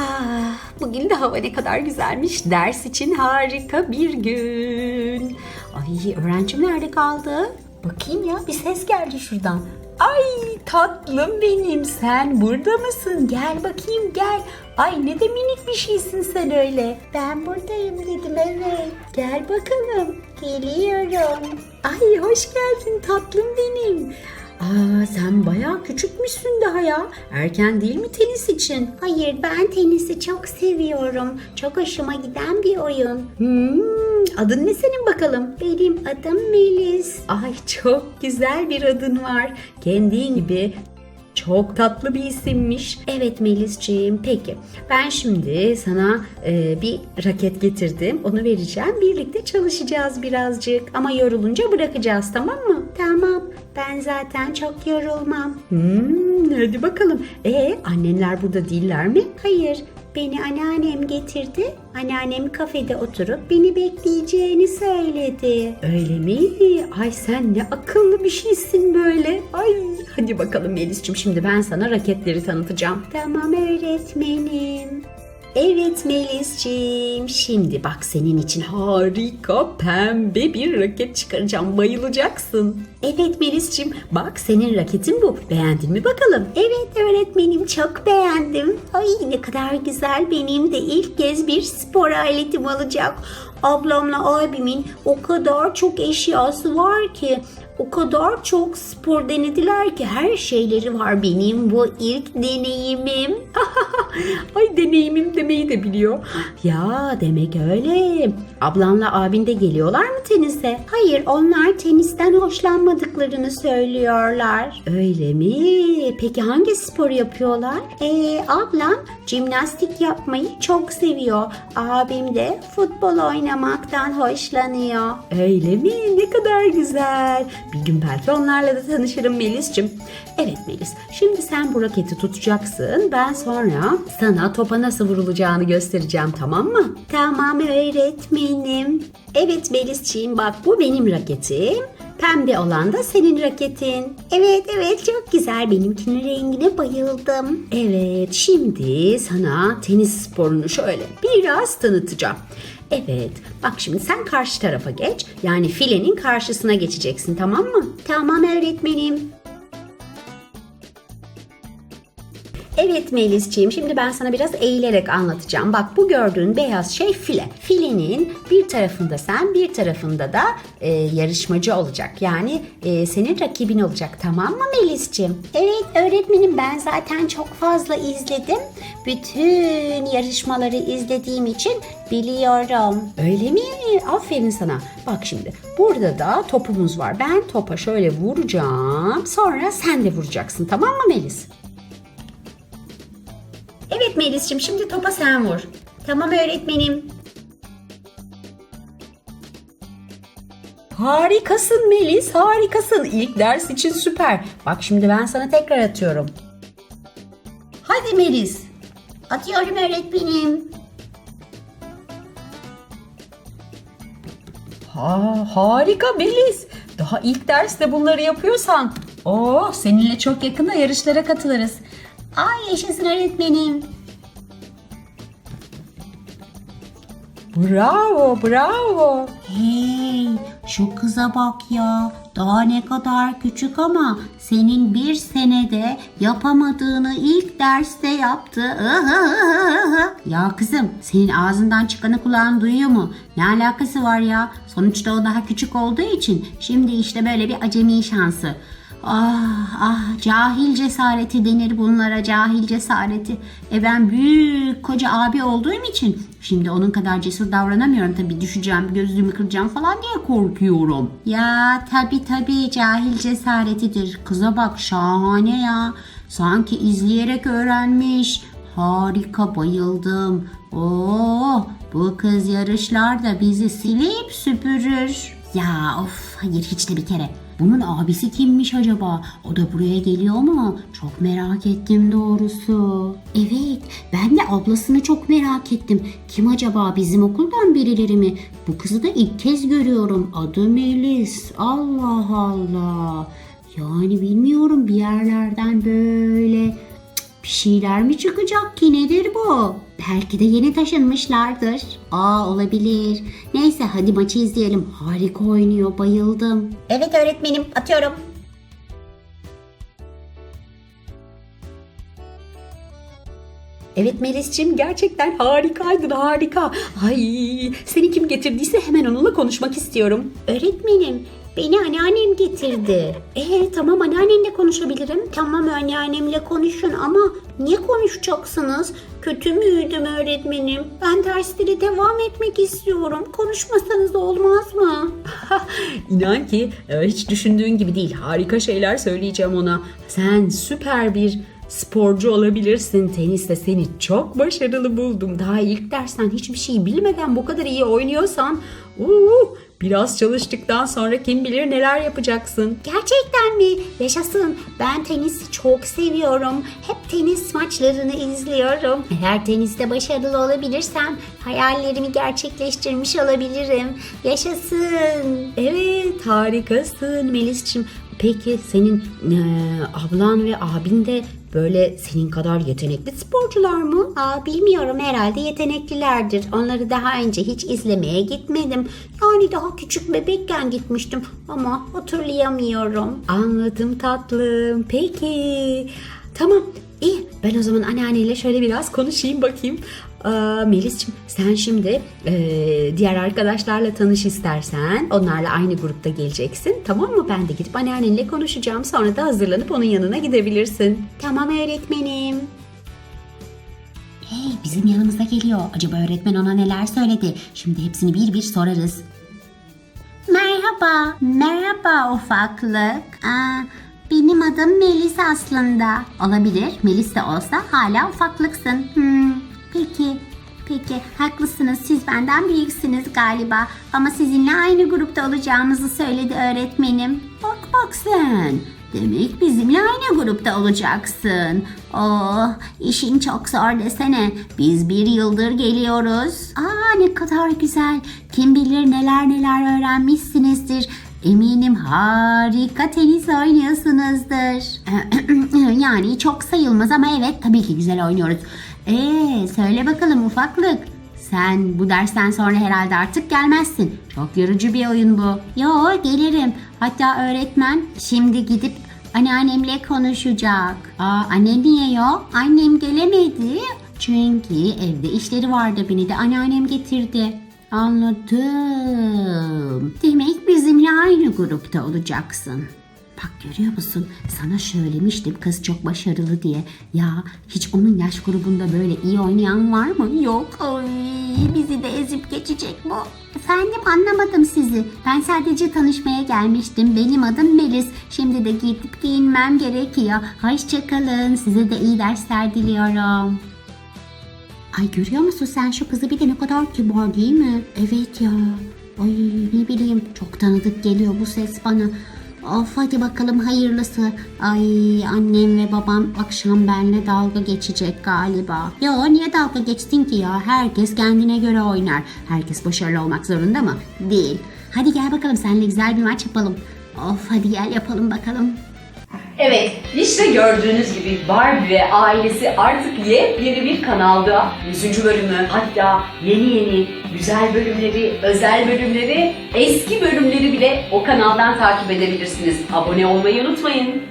Ah, bugün de hava ne kadar güzelmiş. Ders için harika bir gün. Ay öğrencim nerede kaldı? Bakayım ya bir ses geldi şuradan. Ay tatlım benim sen burada mısın? Gel bakayım gel. Ay ne de minik bir şeysin sen öyle. Ben buradayım dedim evet. Gel bakalım. Geliyorum. Ay hoş geldin tatlım benim. Aa sen bayağı küçükmüşsün daha ya. Erken değil mi tenis için? Hayır ben tenisi çok seviyorum. Çok hoşuma giden bir oyun. Hmm, adın ne senin bakalım? Benim adım Melis. Ay çok güzel bir adın var. Kendin gibi çok tatlı bir isimmiş. Evet Melisciğim peki ben şimdi sana e, bir raket getirdim. Onu vereceğim. Birlikte çalışacağız birazcık ama yorulunca bırakacağız tamam mı? Tamam ben zaten çok yorulmam. Hmm, hadi bakalım. E annenler burada değiller mi? Hayır beni anneannem getirdi. Anneannem kafede oturup beni bekleyeceğini söyledi. Öyle mi? Ay sen ne akıllı bir şeysin böyle. Ay hadi bakalım Melis'ciğim şimdi ben sana raketleri tanıtacağım. Tamam öğretmenim. Evet Melis'ciğim şimdi bak senin için harika pembe bir raket çıkaracağım bayılacaksın. Evet Melis'ciğim bak senin raketin bu beğendin mi bakalım? Evet öğretmenim çok beğendim. Ay ne kadar güzel benim de ilk kez bir spor aletim olacak. Ablamla abimin o kadar çok eşyası var ki o kadar çok spor denediler ki her şeyleri var benim bu ilk deneyimim. Ay deneyimim demeyi de biliyor. Ya demek öyle. Ablanla abin de geliyorlar mı tenise? Hayır onlar tenisten hoşlanmadıklarını söylüyorlar. Öyle mi? Peki hangi spor yapıyorlar? Ee, ablam jimnastik yapmayı çok seviyor. Abim de futbol oynamaktan hoşlanıyor. Öyle mi? Ne kadar güzel. Bir gün belki onlarla da tanışırım Melis'cim. Evet Melis, şimdi sen bu raketi tutacaksın. Ben sonra sana topa nasıl vurulacağını göstereceğim tamam mı? Tamam öğretmenim. Evet Melis'ciğim bak bu benim raketim. Pembe olan da senin raketin. Evet evet çok güzel benimkinin rengine bayıldım. Evet şimdi sana tenis sporunu şöyle biraz tanıtacağım. Evet bak şimdi sen karşı tarafa geç. Yani filenin karşısına geçeceksin tamam mı? Tamam öğretmenim. Evet Melisciğim şimdi ben sana biraz eğilerek anlatacağım. Bak bu gördüğün beyaz şey file. Filenin bir tarafında sen bir tarafında da e, yarışmacı olacak. Yani e, senin rakibin olacak tamam mı Melisciğim? Evet öğretmenim ben zaten çok fazla izledim. Bütün yarışmaları izlediğim için biliyorum. Öyle mi? Aferin sana. Bak şimdi burada da topumuz var. Ben topa şöyle vuracağım. Sonra sen de vuracaksın tamam mı Melis? Evet Melis'ciğim şimdi topa sen vur. Tamam öğretmenim. Harikasın Melis, harikasın. İlk ders için süper. Bak şimdi ben sana tekrar atıyorum. Hadi Melis. Atıyorum öğretmenim. Ha, harika Melis. Daha ilk derste bunları yapıyorsan. Oh, seninle çok yakında yarışlara katılırız. Ay yaşasın öğretmenim. Bravo, bravo. Hey şu kıza bak ya. Daha ne kadar küçük ama senin bir senede yapamadığını ilk derste yaptı. ya kızım senin ağzından çıkanı kulağın duyuyor mu? Ne alakası var ya? Sonuçta o daha küçük olduğu için şimdi işte böyle bir acemi şansı. Ah ah cahil cesareti denir bunlara cahil cesareti. E ben büyük koca abi olduğum için şimdi onun kadar cesur davranamıyorum tabii düşeceğim gözlüğümü kıracağım falan diye korkuyorum. Ya tabi tabi cahil cesaretidir. Kıza bak şahane ya. Sanki izleyerek öğrenmiş. Harika bayıldım. Oo bu kız yarışlarda bizi silip süpürür. Ya of hayır hiç de bir kere. Bunun abisi kimmiş acaba? O da buraya geliyor mu? Çok merak ettim doğrusu. Evet, ben de ablasını çok merak ettim. Kim acaba? Bizim okuldan birileri mi? Bu kızı da ilk kez görüyorum. Adı Melis. Allah Allah. Yani bilmiyorum bir yerlerden böyle... Bir şeyler mi çıkacak ki nedir bu? Belki de yeni taşınmışlardır. Aa olabilir. Neyse hadi maçı izleyelim. Harika oynuyor bayıldım. Evet öğretmenim atıyorum. Evet Melis'ciğim gerçekten harikaydın harika. Ay seni kim getirdiyse hemen onunla konuşmak istiyorum. Öğretmenim beni anneannem getirdi. Ee tamam anneannenle konuşabilirim. Tamam anneannemle konuşun ama niye konuşacaksınız? Kötü müydüm öğretmenim? Ben derslere devam etmek istiyorum. Konuşmasanız olmaz mı? İnan ki e, hiç düşündüğün gibi değil. Harika şeyler söyleyeceğim ona. Sen süper bir sporcu olabilirsin. Teniste seni çok başarılı buldum. Daha ilk dersten hiçbir şey bilmeden bu kadar iyi oynuyorsan uu, biraz çalıştıktan sonra kim bilir neler yapacaksın. Gerçekten mi? Yaşasın. Ben tenisi çok seviyorum. Hep tenis maçlarını izliyorum. Eğer teniste başarılı olabilirsem hayallerimi gerçekleştirmiş olabilirim. Yaşasın. Evet harikasın Melis'ciğim. Peki senin e, ablan ve abin de böyle senin kadar yetenekli sporcular mı? Aa, bilmiyorum herhalde yeteneklilerdir. Onları daha önce hiç izlemeye gitmedim. Yani daha küçük bebekken gitmiştim ama hatırlayamıyorum. Anladım tatlım. Peki. Tamam. İyi. Ben o zaman anneanneyle şöyle biraz konuşayım bakayım. Aa, Melis'ciğim sen şimdi e, diğer arkadaşlarla tanış istersen. Onlarla aynı grupta geleceksin. Tamam mı? Ben de gidip anneannenle konuşacağım. Sonra da hazırlanıp onun yanına gidebilirsin. Tamam öğretmenim. Hey bizim yanımıza geliyor. Acaba öğretmen ona neler söyledi? Şimdi hepsini bir bir sorarız. Merhaba. Merhaba ufaklık. Aa, benim adım Melis aslında. Olabilir. Melis de olsa hala ufaklıksın. Hmm, peki. Peki haklısınız siz benden büyüksünüz galiba ama sizinle aynı grupta olacağımızı söyledi öğretmenim. Bak bak sen demek bizimle aynı grupta olacaksın. Oh işin çok zor desene biz bir yıldır geliyoruz. Aa ne kadar güzel kim bilir neler neler öğrenmişsinizdir. Eminim harika tenis oynuyorsunuzdur. yani çok sayılmaz ama evet tabii ki güzel oynuyoruz. Ee söyle bakalım ufaklık. Sen bu dersten sonra herhalde artık gelmezsin. Çok yorucu bir oyun bu. Yo gelirim. Hatta öğretmen şimdi gidip anneannemle konuşacak. Aa anne niye yok? Annem gelemedi. Çünkü evde işleri vardı beni de anneannem getirdi. Anladım. Demek bizimle aynı grupta olacaksın. Bak görüyor musun? Sana söylemiştim kız çok başarılı diye. Ya hiç onun yaş grubunda böyle iyi oynayan var mı? Yok. Ay, bizi de ezip geçecek bu. Efendim anlamadım sizi. Ben sadece tanışmaya gelmiştim. Benim adım Melis. Şimdi de gidip giyinmem gerekiyor. Hoşçakalın. Size de iyi dersler diliyorum. Ay görüyor musun sen şu kızı bir de ne kadar kibar değil mi? Evet ya. Ay ne bileyim çok tanıdık geliyor bu ses bana. Of hadi bakalım hayırlısı. Ay annem ve babam akşam benimle dalga geçecek galiba. Ya niye dalga geçtin ki ya? Herkes kendine göre oynar. Herkes başarılı olmak zorunda mı? Değil. Hadi gel bakalım seninle güzel bir maç yapalım. Of hadi gel yapalım bakalım. Evet, işte gördüğünüz gibi Barbie ve ailesi artık yepyeni bir kanalda 100. bölümü hatta yeni yeni güzel bölümleri, özel bölümleri, eski bölümleri bile o kanaldan takip edebilirsiniz. Abone olmayı unutmayın.